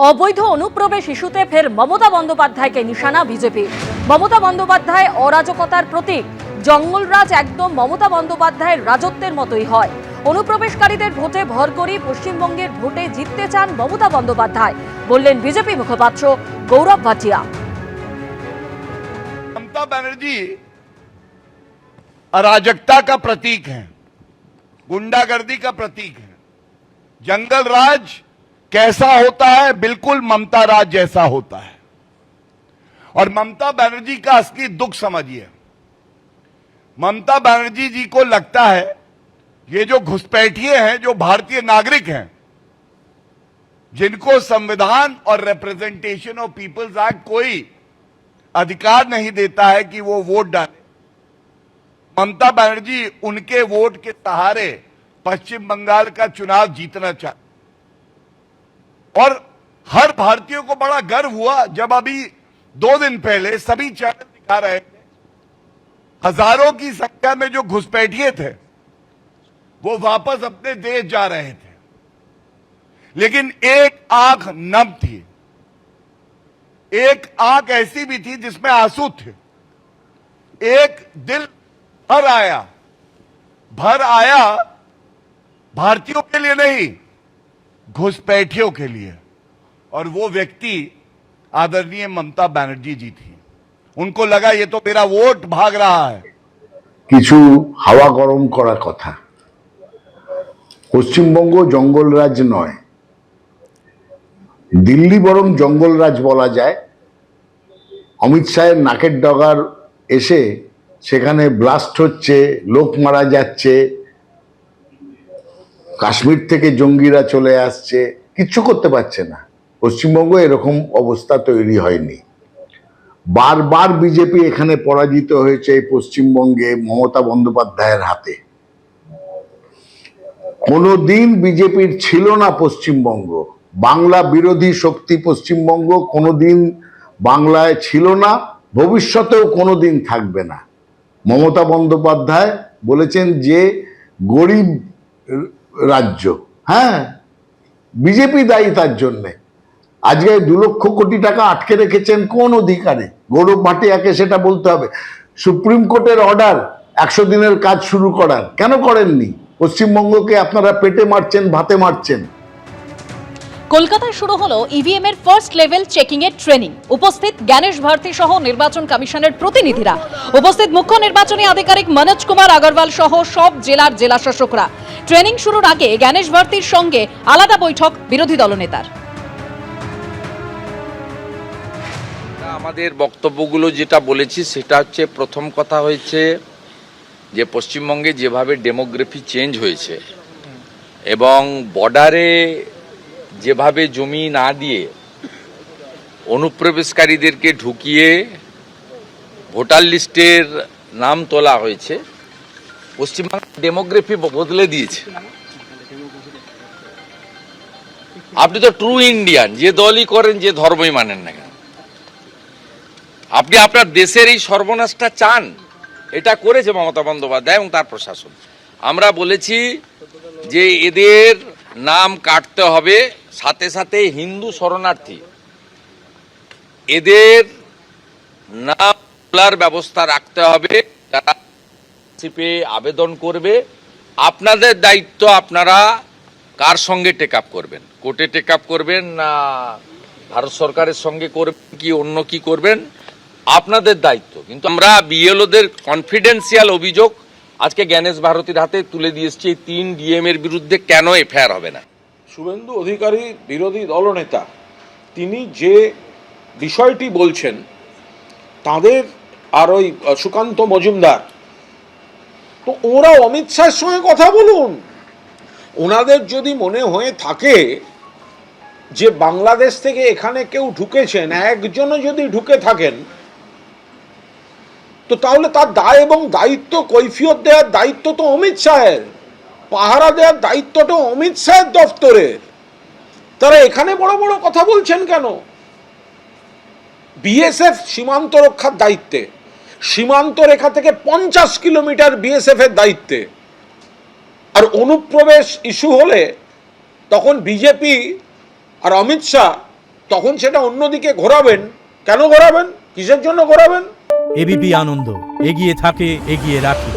অবৈধ অনুপ্রবেশ ইস্যুতে ফের মমতা বন্দ্যোপাধ্যায়কে নিশানা বিজেপি মমতা বন্দ্যোপাধ্যায় অরাজকতার প্রতীক জঙ্গলরাজ একদম মমতা বন্দ্যোপাধ্যায়ের রাজত্বের মতোই হয় অনুপ্রবেশকারীদের ভোটে ভর করে পশ্চিমবঙ্গের ভোটে জিততে চান মমতা বন্দ্যোপাধ্যায় বললেন বিজেপি মুখপাত্র গৌরব ভাটিয়া ममता बनर्जी अराजकता का प्रतीक है गुंडागर्दी का प्रतीक है जंगल राज कैसा होता है? बिल्कुल ममता राज जैसा होता है। और ममता बनर्जी का असली दुख समझिए। ममता बनर्जी जी को लगता है, ये जो घुसपैठिए हैं, जो भारतीय नागरिक हैं, जिनको संविधान और रिप्रेजेंटेशन ऑफ़ पीपल्स एक्ट कोई अधिकार नहीं देता है कि वो वोट डाले। ममता बनर्जी उनके वोट के सहारे पश्चिम बंगाल का चुनाव जीतना चाहते और हर भारतीय को बड़ा गर्व हुआ जब अभी दो दिन पहले सभी चैनल दिखा रहे थे, हज़ारों की संख्या में जो घुसपैठिए थे, वो वापस अपने देश जा रहे थे। लेकिन एक आँख नम थी। एक आँख ऐसी भी थी जिसमें आँसू थे। एक दिल भर आया। भर आया भारतीयों के लिए नहीं घुसपैठियों के लिए और वो व्यक्ति आदरणीय ममता बनर्जी जी थी उनको लगा ये तो मेरा वोट भाग रहा है কিছু হাওয়া গরম করা কথা পশ্চিমবঙ্গ জঙ্গলরাজ নয় দিল্লি বরং জঙ্গলরাজ বলা যায় অমিত শাহের নাকের ডগার এসে সেখানে ব্লাস্ট হচ্ছে লোক মারা যাচ্ছে কাশ্মীর থেকে জঙ্গিরা চলে আসছে, কিচ্ছু করতে পারছে না। পশ্চিমবঙ্গ এরকম অবস্থা তৈরি হয়নি। বারবার বিজেপি এখানে পরাজিত হয়েছে এই পশ্চিমবঙ্গে মমতা বন্দ্যোপাধ্যায়ের হাতে। কোনোদিন বিজেপির ছিল না পশ্চিমবঙ্গ। বাংলা বিরোধী শক্তি পশ্চিমবঙ্গ কোনোদিন বাংলায় ছিল না, ভবিষ্যতেও কোনোদিন থাকবে না। মমতা বন্দ্যোপাধ্যায় বলেছেন যে, গরিব রাজ্য। হ্যাঁ। বিজেপি দায়ী তার জন্যে। আজকে দু লক্ষ কোটি টাকা আটকে রেখেছেন কোন অধিকারে? গৌরব ভাটিয়াকে সেটা বলতে হবে। সুপ্রিম কোর্টের অর্ডার একশো দিনের কাজ শুরু করার। কেন করেননি? পশ্চিমবঙ্গকে আপনারা পেটে মারছেন ভাতে মারছেন। কলকাতায় শুরু হলো ইভিএম এর ফার্স্ট লেভেল চেকিং এর ট্রেনিং উপস্থিত জ্ঞানেশ ভারতী সহ নির্বাচন কমিশনের প্রতিনিধিরা। উপস্থিত মুখ্য নির্বাচনী আধিকারিক মনোজ কুমার আগরওয়াল সহ সব জেলার জেলাশাসকরা। ট্রেনিং শুরুর আগে জ্ঞানেশ ভারতীর সঙ্গে আলাদা বৈঠক বিরোধী দলনেতার। আমাদের বক্তব্যগুলো যেটা বলেছি, সেটা হচ্ছে প্রথম কথা হয়েছে যে পশ্চিমবঙ্গে যেভাবে ডেমোগ্রাফি চেঞ্জ হয়েছে এবং বর্ডারে যেভাবে জমি না দিয়ে অনুপ্রবেশকারীদেরকে ঢুকিয়ে ভোটার লিস্টের নাম তোলা হয়েছে পশ্চিমবঙ্গের ডেমোগ্রাফি বদলে দিয়েছে। আপনি তো ট্রু ইন্ডিয়ান যে দলই করেন, যে ধর্মই মানেন না কেন? আপনি আপনার দেশের এই সর্বনাশটা চান, এটা করেছে মমতা বন্দ্যোপাধ্যায় এবং তার প্রশাসন। আমরা বলেছি যে এদের নাম কাটতে হবে সাথে সাথে হিন্দু শরণার্থী। এদের নাম তোলার ব্যবস্থা রাখতে হবে, যারা আবেদন করবে। আপনাদের দায়িত্ব আপনারা কার সঙ্গে টেক আপ করবেন? কোর্টে টেক আপ করবেন না ভারত সরকারের সঙ্গে করবেন কি, অন্য কি করবেন? আপনাদের দায়িত্ব। কিন্তু আমরা বিএলওদের কনফিডেন্সিয়াল অভিযোগ আজকে জ্ঞানেশ ভারতীর হাতে তুলে দিয়ে এসছি এই তিন ডিএম এর বিরুদ্ধে কেন এফআইআর হবে না? শুভেন্দু অধিকারী, বিরোধী দলনেতা, তিনি যে বিষয়টি বলছেন, তাদের আর ওই সুকান্ত মজুমদার, তো ওরা অমিত শাহের সঙ্গে কথা বলুন। ওনাদের যদি মনে হয়ে থাকে যে বাংলাদেশ থেকে এখানে কেউ ঢুকেছেন, একজনও যদি ঢুকে থাকেন, তো তাহলে তার দায় এবং দায়িত্ব, কৈফিয়ত দেওয়ার দায়িত্ব তো অমিত শাহের। পাহারা দেওয়ার দায়িত্বটা অমিত শাহের দফতরের। তারা এখানে বড় বড় কথা বলছেন কেন? বিএসএফ সীমান্ত রক্ষার দায়িত্বে। সীমান্ত রেখা থেকে পঞ্চাশ কিলোমিটার বিএসএফ এর দায়িত্বে। আর অনুপ্রবেশ ইস্যু হলে তখন বিজেপি আর অমিত শাহ তখন সেটা অন্যদিকে ঘোরাবেন। কেন ঘোরাবেন? কিসের জন্য ঘোরাবেন? এবিপি আনন্দ। এগিয়ে থাকে, এগিয়ে রাখে।